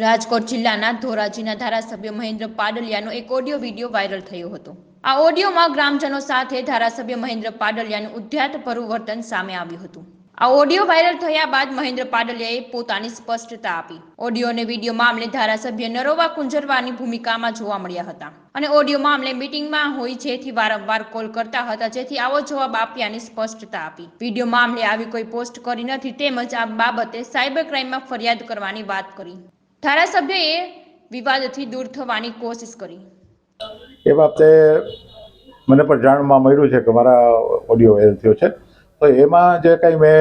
રાજકોટ જિલ્લાના ધોરાજીના ધારાસભ્ય મહેન્દ્ર પાડલિયાનો એક ઓડિયો વીડિયો વાયરલ થયો હતો. આ ઓડિયોમાં ગ્રામજનો સાથે ધારાસભ્ય મહેન્દ્ર પાડલિયાનું ઉદ્ધાતભરું વર્તન સામે આવ્યું હતું. આ ઓડિયો વાયરલ થયા બાદ મહેન્દ્ર પાડલિયાએ પોતાની સ્પષ્ટતા આપી. ઓડિયો અને વીડિયો મામલે ધારાસભ્ય નરોવા કુંજરવાની ભૂમિકામાં જોવા મળ્યા હતા. અને ઓડિયો મામલે મીટિંગમાં હોય જેથી વારંવાર કોલ કરતા હતા, જેથી આવો જવાબ આપ્યાની સ્પષ્ટતા આપી. વીડિયો મામલે આવી કોઈ પોસ્ટ કરી નથી, તેમજ આ બાબતે સાયબર ક્રાઇમમાં ફરિયાદ કરવાની વાત કરી. ધારાસભ્યએ વિવાદથી દૂર થવાની કોશિશ કરી. એ બાબતે મને પણ જાણવા મળ્યું છે કે મારા ઓડિયો વાયરલ થયો છે. તો એમાં જે કંઈ મેં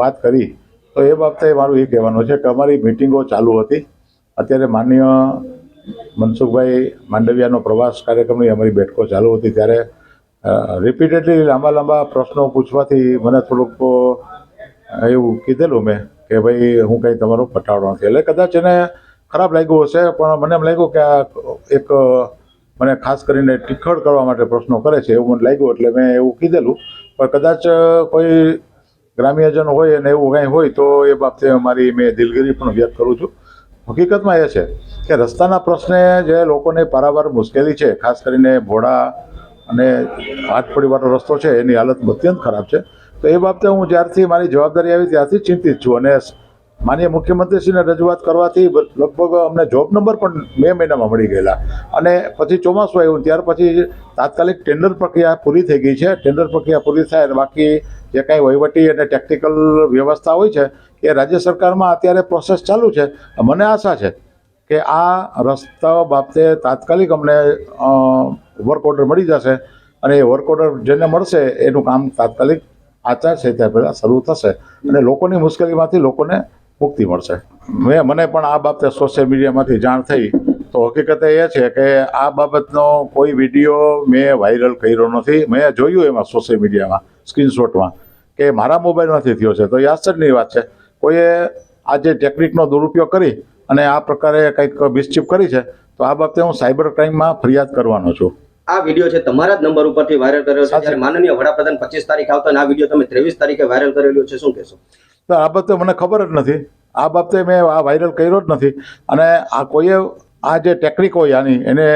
વાત કરી, તો એ બાબતે મારું એ કહેવાનું છે કે અમારી મિટિંગો ચાલુ હતી. અત્યારે માનનીય મનસુખભાઈ માંડવિયાનો પ્રવાસ કાર્યક્રમની અમારી બેઠકો ચાલુ હતી ત્યારે રિપીટેડલી લાંબા લાંબા પ્રશ્નો પૂછવાથી મને થોડુંક એવું કીધેલું મેં કે ભાઈ હું કંઈ તમારો પટાવડો નથી. એટલે કદાચ એને ખરાબ લાગ્યું હશે, પણ મને એમ લાગ્યું કે આ એક, મને ખાસ કરીને ટીખળ કરવા માટે પ્રશ્નો કરે છે, એવું મને લાગ્યું. એટલે મેં એવું કીધેલું. પણ કદાચ કોઈ ગ્રામ્યજન હોય અને એવું કંઈ હોય, તો એ બાબતે મારી મેં દિલગીરી પણ વ્યક્ત કરું છું. હકીકતમાં એ છે કે રસ્તાના પ્રશ્ને જે લોકોને પારાવાર મુશ્કેલી છે, ખાસ કરીને ભોળા અને હાથપડીવાળો રસ્તો છે, એની હાલત અત્યંત ખરાબ છે. તો એ બાબતે હું જ્યારથી મારી જવાબદારી આવી ત્યારથી ચિંતિત છું અને માનીય મુખ્યમંત્રીશ્રીને રજૂઆત કરવાથી લગભગ અમને જોબ નંબર પણ મે મહિનામાં મળી ગયેલા. અને પછી ચોમાસું આવ્યું, ત્યાર પછી તાત્કાલિક ટેન્ડર પ્રક્રિયા પૂરી થઈ ગઈ છે. ટેન્ડર પ્રક્રિયા પૂરી થાય અને બાકી જે કાંઈ વહીવટી અને ટેકનિકલ વ્યવસ્થા હોય છે, એ રાજ્ય સરકારમાં અત્યારે પ્રોસેસ ચાલુ છે. મને આશા છે કે આ રસ્તા બાબતે તાત્કાલિક અમને વર્ક ઓર્ડર મળી જશે અને એ વર્ક ઓર્ડર જેને મળશે એનું કામ તાત્કાલિક આચારસંહિતા પહેલાં શરૂ થશે અને લોકોની મુશ્કેલીમાંથી લોકોને મુક્તિ મળશે. મેં, મને પણ આ બાબતે સોશિયલ મીડિયામાંથી જાણ થઈ. તો હકીકત એ છે કે આ બાબતનો કોઈ વીડિયો મેં વાયરલ કર્યો નથી. મેં જોયું એમાં સોશિયલ મીડિયામાં સ્ક્રીનશોટમાં કે મારા મોબાઈલમાંથી થયો છે. તો એ આશ્ચર્યની વાત છે. કોઈએ આ જે ટેકનિકનો દુરુપયોગ કરી અને આ પ્રકારે કંઈક મિસચીફ કરી છે, તો આ બાબતે હું સાયબર ક્રાઇમમાં ફરિયાદ કરવાનો છું. આ વીડિયો છે તમારા જ નંબર ઉપરથી વાયરલ કર્યો છે. જ્યારે માનનીય વડાપ્રધાન પચીસ તારીખ આવતા આ વીડિયો તમે ત્રેવીસ તારીખે વાયરલ કરેલો છે શું કહેશો? તો આ બાબતે મને ખબર જ નથી. આ બાબતે મેં આ વાયરલ કર્યો જ નથી. અને આ કોઈએ આ જે ટેકનિક હોય આની એને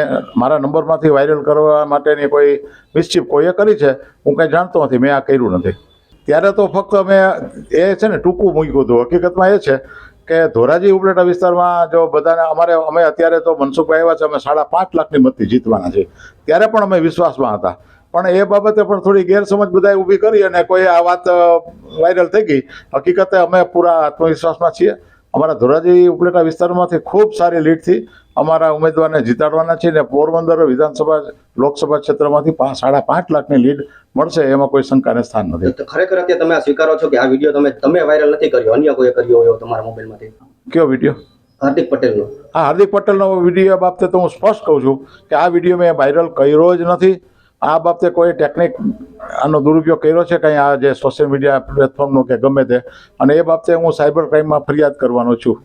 મારા નંબરમાંથી વાયરલ કરવા માટેની કોઈ મિસ્ચીફ કોઈએ કરી છે હું કંઈ જાણતો નથી. મેં આ કર્યું નથી. ત્યારે તો ફક્ત મેં એ છે ને ટૂંકું મૂક્યું હતું. હકીકતમાં એ છે કે ધોરાજી ઉપલેટા વિસ્તારમાં જો બધાને અમારે અમે અત્યારે તો મનસુખભાઈ આવ્યા છે, અમે સાડા પાંચ લાખની મતથી જીતવાના છે. ત્યારે પણ અમે વિશ્વાસમાં હતા. પણ એ બાબતે પણ થોડી ગેરસમજ બધાએ ઊભી કરી અને કોઈ આ વાત વાયરલ થઈ ગઈ. હકીકતે અમે પૂરા આત્મવિશ્વાસમાં છીએ. અમારા ધોરાજી ઉપલેટા વિસ્તારમાંથી ખૂબ સારી લીડથી અમારા ઉમેદવારને જીતાડવાના છે ને પોરબંદર વિધાનસભા લોકસભા ક્ષેત્રમાંથી સાડા પાંચ લાખની લીડ મળશે એમાં કોઈ શંકાને સ્થાન નથી. ખરેખર અત્યારે તમે આ સ્વીકારો છો કે આ વીડિયો તમે તમે વાયરલ નથી કર્યો? અન્ય કોઈ કર્યો હોય તમારા મોબાઈલમાંથી? કયો વીડિયો? હાર્દિક પટેલનો. હા હાર્દિક પટેલનો વીડિયો બાબતે તો હું સ્પષ્ટ કહું છું કે આ વીડિયો મેં વાયરલ કર્યો જ નથી. આ બાબતે કોઈ ટેકનિક આનો દુરુપયોગ કર્યો છે? કંઈ આ જે સોશિયલ મીડિયા પ્લેટફોર્મનો કે ગમે તે? અને એ બાબતે હું સાયબર ક્રાઇમમાં ફરિયાદ કરવાનો છું.